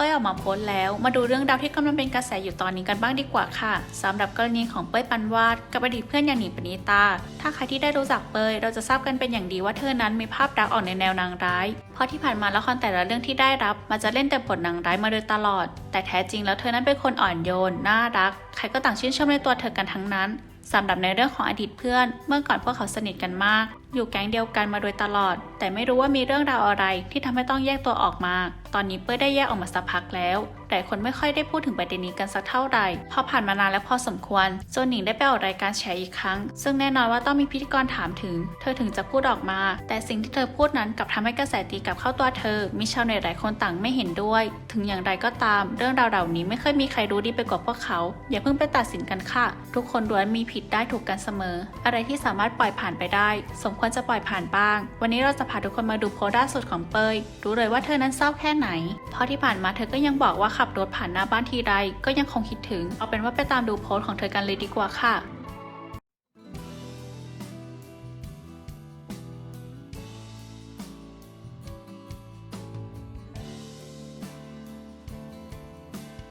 เป้ยออกมาโพสต์แล้วมาดูเรื่องราวที่กำลังเป็นกระแสอยู่ตอนนี้กันบ้างดีกว่าค่ะสำหรับกรณีของเป้ยปันวาดกับอดีตเพื่อนอย่างหนิงปณิตา ถ้าใครที่ได้รู้จักเป้ยเราจะทราบกันเป็นอย่างดีว่าเธอนั้นมีภาพรักออกในแนวนางร้าย เพราะที่ผ่านมาละครแต่ละเรื่องที่ได้รับมันจะเล่นแต่บทนางร้ายมาโดยตลอด แต่แท้จริงแล้วเธอนั้นเป็นคนอ่อนโยนน่ารัก ใครก็ต่างชื่นชมในตัวเธอกันทั้งนั้น สำหรับในเรื่องของอดีตเพื่อน เมื่อก่อนพวกเขาสนิทกันมาก อยู่แก๊งเดียวกันมาโดยตลอด แต่ไม่รู้ว่ามีเรื่องราวอะไรที่ทำให้ต้องแยกตัวออกมา ตอนนี้เปิ้ลได้แยกออกมาสักพักแล้ว แต่คนไม่ค่อยได้พูดถึงประเด็นนี้กันสักเท่าไหร่พอผ่านมานานแล้วพอสมควรจนหนิงได้ไปออกรายการแฉอีกครั้ง ซึ่งแน่นอนว่าต้องมีพิธีกรถามถึง เธอถึงจะพูดออกมา แต่สิ่งที่เธอพูดนั้นกลับทำให้กระแสตีกลับเข้าตัวเธอ มีชาวเน็ตหลายคนต่างไม่เห็นด้วย ถึงอย่างไรก็ตาม เรื่องราวเหล่านี้ไม่เคยมีใครรู้ดีไปกว่าพวกเขา อย่าเพิ่งไปตัดสินกันค่ะ ทุกคนล้วนมีผิดได้ถูกกันเสมอ อะไรที่สามารถปล่อยผ่านไปได้ สมควรจะปล่อยผ่านบ้าง วันนี้เราจะพาทุกคนมาดูโพสต์ล่าสุดของเปยรู้เลยว่าเธอนั้นเศร้าแค่ไหน เพราะที่ผ่านมาเธอก็ยังบอกว่าขับรถผ่านหน้าบ้านทีไรก็ยังคงคิดถึง เอาเป็นว่าไปตามดูโพสต์ของเธอกันเลยดีกว่าค่ะ